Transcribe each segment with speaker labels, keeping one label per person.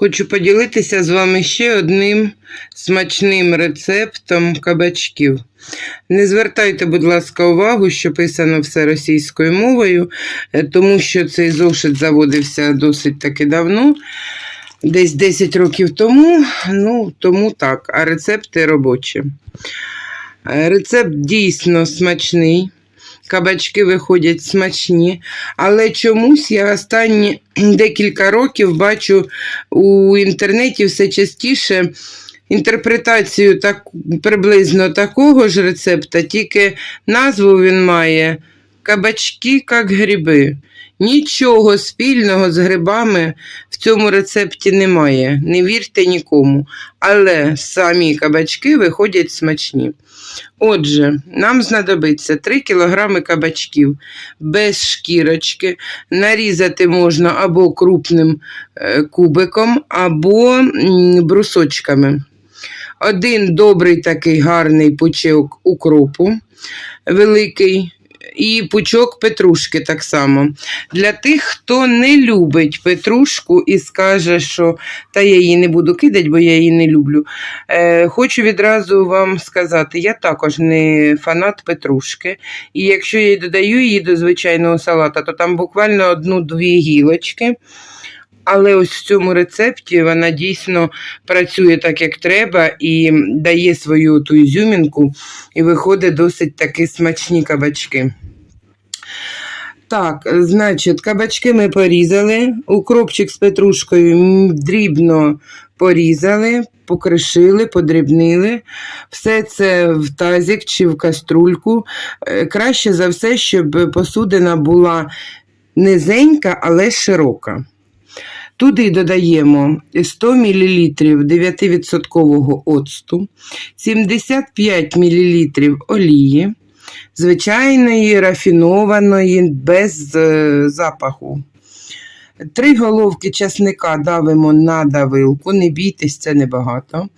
Speaker 1: Хочу поділитися з вами ще одним смачним рецептом кабачків. Не звертайте, будь ласка, увагу, що писано все російською мовою, е, тому що цей зошит заводився досить таки давно, десь 10 років тому. Ну, тому так, а рецепти робочі. Е, Рецепт дійсно смачний. Кабачки виходять смачні, але чомусь я останні декілька років бачу у інтернеті все частіше інтерпретацію так, приблизно такого ж рецепта, тільки назву він має кабачки як гриби. Нічого спільного з грибами в цьому рецепті немає. Не вірте нікому. Але самі кабачки виходять смачні. Отже, нам знадобиться 3 кг кабачків без шкірочки. Нарізати можна або крупним е, кубиком, або брусочками. Один добрий такий гарний пучок укропу великий. І пучок петрушки так само. Для тих, хто не любить петрушку і скаже, що та я її не буду кидати, бо я її не люблю. Е, хочу відразу вам сказати, я також не фанат петрушки. І якщо я додаю її до звичайного салата, то там буквально одну-дві гілочки. Але ось в цьому рецепті вона дійсно працює так, як треба, і дає свою ту ізюмінку, і виходить досить таки смачні кабачки. Так, значить, кабачки ми порізали, укропчик з петрушкою дрібно порізали, покришили, подрібнили. Все це в тазик чи в каструльку. Е, Краще за все, щоб посудина була низенька, але широка. Туди додаємо 100 мл 9% оцту, 75 мл олії, звичайної, рафінованої, без е, запаху. Три головки часника давимо на давилку, не бійтесь, це небагато.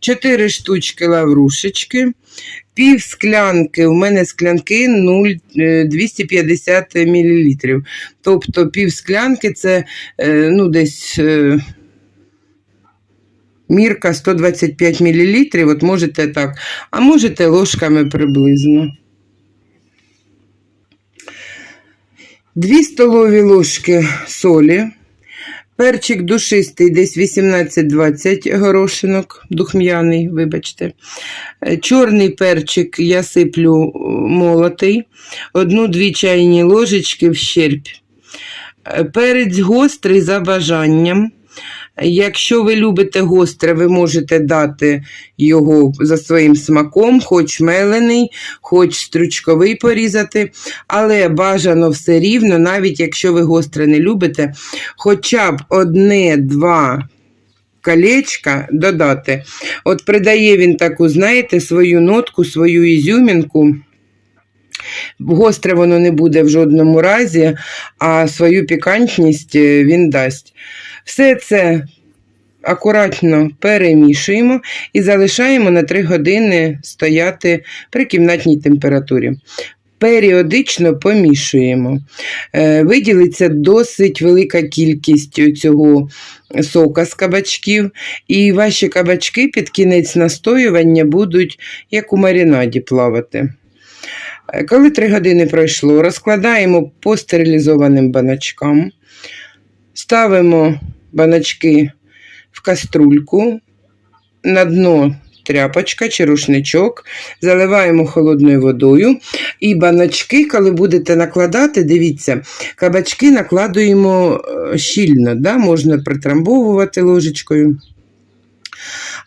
Speaker 1: Чотири штучки лаврушечки, пів склянки, у мене склянки 0, е, 250 мл. Тобто пів склянки це е, ну, десь е, мірка 125 мл, от можете так, а можете ложками приблизно. Дві столові ложки солі, перчик душистий, десь 18-20 горошинок, духм'яний, вибачте. Е, Чорний перчик я сиплю е, молотий, одну-дві чайні ложечки в щербь. Е, Перець гострий за бажанням. Якщо ви любите гостре, ви можете дати його за своїм смаком, хоч мелений, хоч стручковий порізати, але бажано все рівно, навіть якщо ви гостре не любите, хоча б одне-два колечка додати. От придає він таку, знаєте, свою нотку, свою ізюмінку. Гостре воно не буде в жодному разі, а свою пікантність е, він дасть. Все це акуратно перемішуємо і залишаємо на 3 години стояти при кімнатній температурі. Періодично помішуємо. Е, Виділиться досить велика кількість цього сока з кабачків, і ваші кабачки під кінець настоювання будуть як у маринаді плавати. Коли 3 години пройшло, розкладаємо по стерилізованим баночкам, ставимо баночки в каструльку, на дно тряпочка чи рушничок, заливаємо холодною водою. І баночки, коли будете накладати, дивіться, кабачки накладуємо е, щільно, да? можна притрамбовувати ложечкою.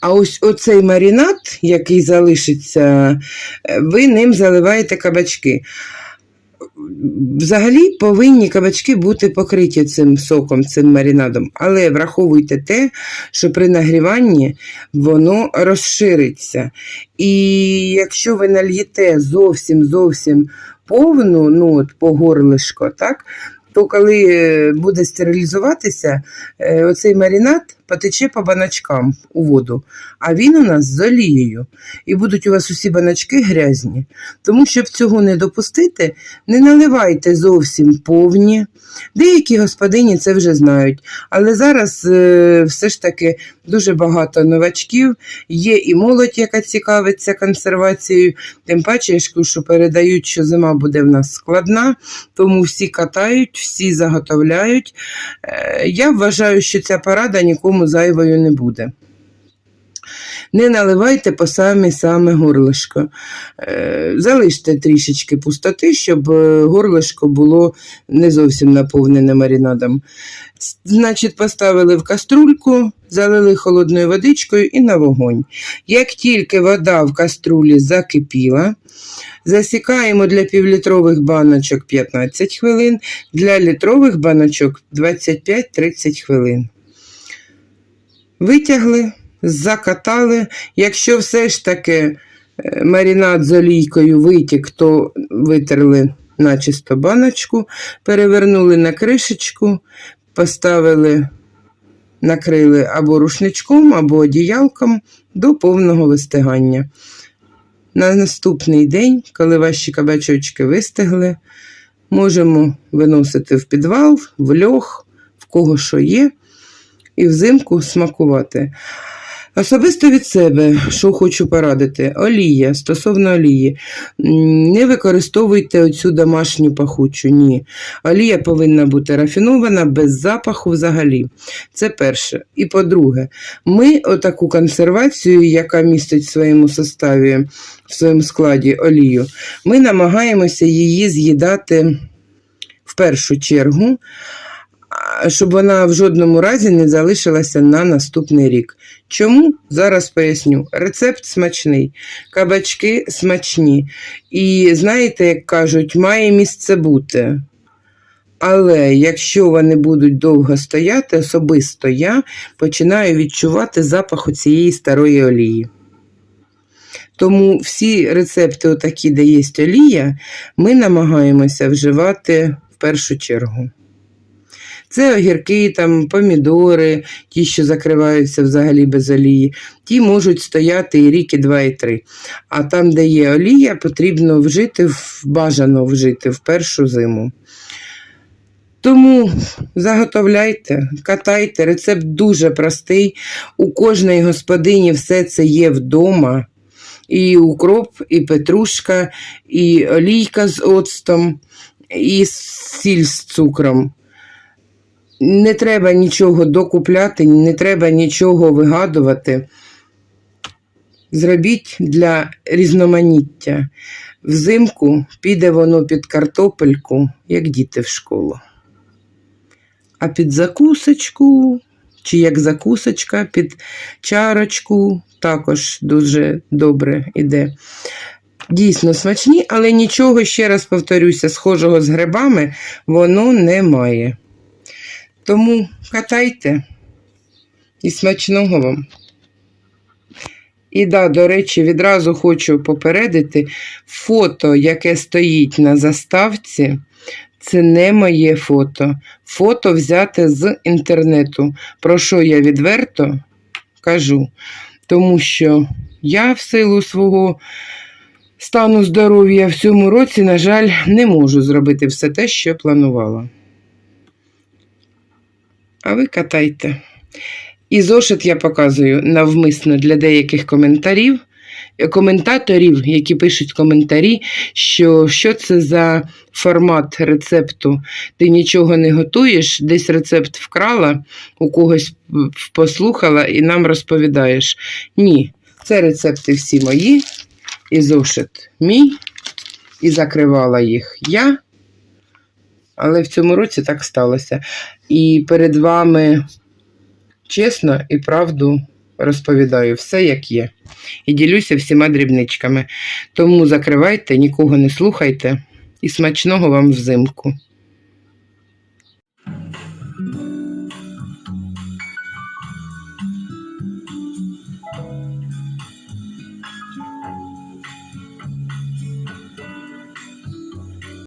Speaker 1: А ось оцей маринад, який залишиться, ви ним заливаєте кабачки. Взагалі повинні кабачки бути покриті цим соком, цим маринадом, але враховуйте те, що при нагріванні воно розшириться. І якщо ви нальєте зовсім зовсім повну, ну от по горлишко, так, то коли е, буде стерилізуватися, е, оцей маринад потече по баночкам у воду, а він у нас з олією. І будуть у вас усі баночки грязні. Тому, щоб цього не допустити, не наливайте зовсім повні. Деякі господині це вже знають, але зараз е, все ж таки дуже багато новачків, є і молодь, яка цікавиться консервацією. Тим паче, що передають, що зима буде в нас складна, тому всі катають, всі заготовляють. Е, Я вважаю, що ця порада нікому зайвою не буде. Не наливайте по самі саме горлишко. Е, Залиште трішечки пустоти, щоб е, горлишко було не зовсім наповнене маринадом. Значить, поставили в каструльку, залили холодною водичкою і на вогонь. Як тільки вода в каструлі закипіла, засікаємо для півлітрових баночок 15 хвилин, для літрових баночок 25-30 хвилин. Витягли, закатали. Якщо все ж таки е, маринад з олійкою витік, то витерли начисто баночку, перевернули на кришечку, поставили, накрили або рушничком, або одіялком до повного вистигання. На наступний день, коли ваші кабачочки вистигли, можемо виносити в підвал, в льох, в кого що є, і взимку смакувати. Особисто від себе, що хочу порадити, олія, стосовно олії, не використовуйте оцю домашню пахучу. Ні. Олія повинна бути рафінована, без запаху взагалі. Це перше. І по-друге, ми отаку консервацію, яка містить в своєму составі, в своєму складі олію, ми намагаємося її з'їдати в першу чергу, щоб вона в жодному разі не залишилася на наступний рік. Чому? Зараз поясню. Рецепт смачний, кабачки смачні. І знаєте, як кажуть, має місце бути. Але якщо вони будуть довго стояти, особисто я починаю відчувати запах цієї старої олії. Тому всі рецепти, отакі, де є олія, ми намагаємося вживати в першу чергу. Це огірки, там, помідори, ті, що закриваються взагалі без олії, ті можуть стояти і рік, і два, і три. А там, де є олія, потрібно вжити, бажано вжити в першу зиму. Тому заготовляйте, катайте. Рецепт дуже простий. У кожної господині все це є вдома. І укроп, і петрушка, і олійка з оцтом, і сіль з цукром. Не треба нічого докупляти, не треба нічого вигадувати. Зробіть для різноманіття. Взимку піде воно під картопельку, як діти в школу. А під закусочку, чи як закусочка, під чарочку також дуже добре іде. Дійсно смачні, але нічого, ще раз повторюся, схожого з грибами воно не має. Тому катайте і смачного вам. І да, до речі, відразу хочу попередити, фото, яке стоїть на заставці, це не моє фото. Фото взяте з інтернету. Про що я відверто кажу. Тому що я в силу свого стану здоров'я в цьому році, на жаль, не можу зробити все те, що планувала. А ви катайте. І зошит я показую навмисно для деяких коментарів, е, коментаторів, які пишуть коментарі, що що це за формат рецепту. Ти нічого не готуєш, десь рецепт вкрала, у когось послухала і нам розповідаєш. Ні, це рецепти всі мої, і зошит мій, і закривала їх я. Але в цьому році так сталося. І перед вами чесно і правду розповідаю все, як є. І ділюся всіма дрібничками. Тому закривайте, нікого не слухайте і смачного вам взимку.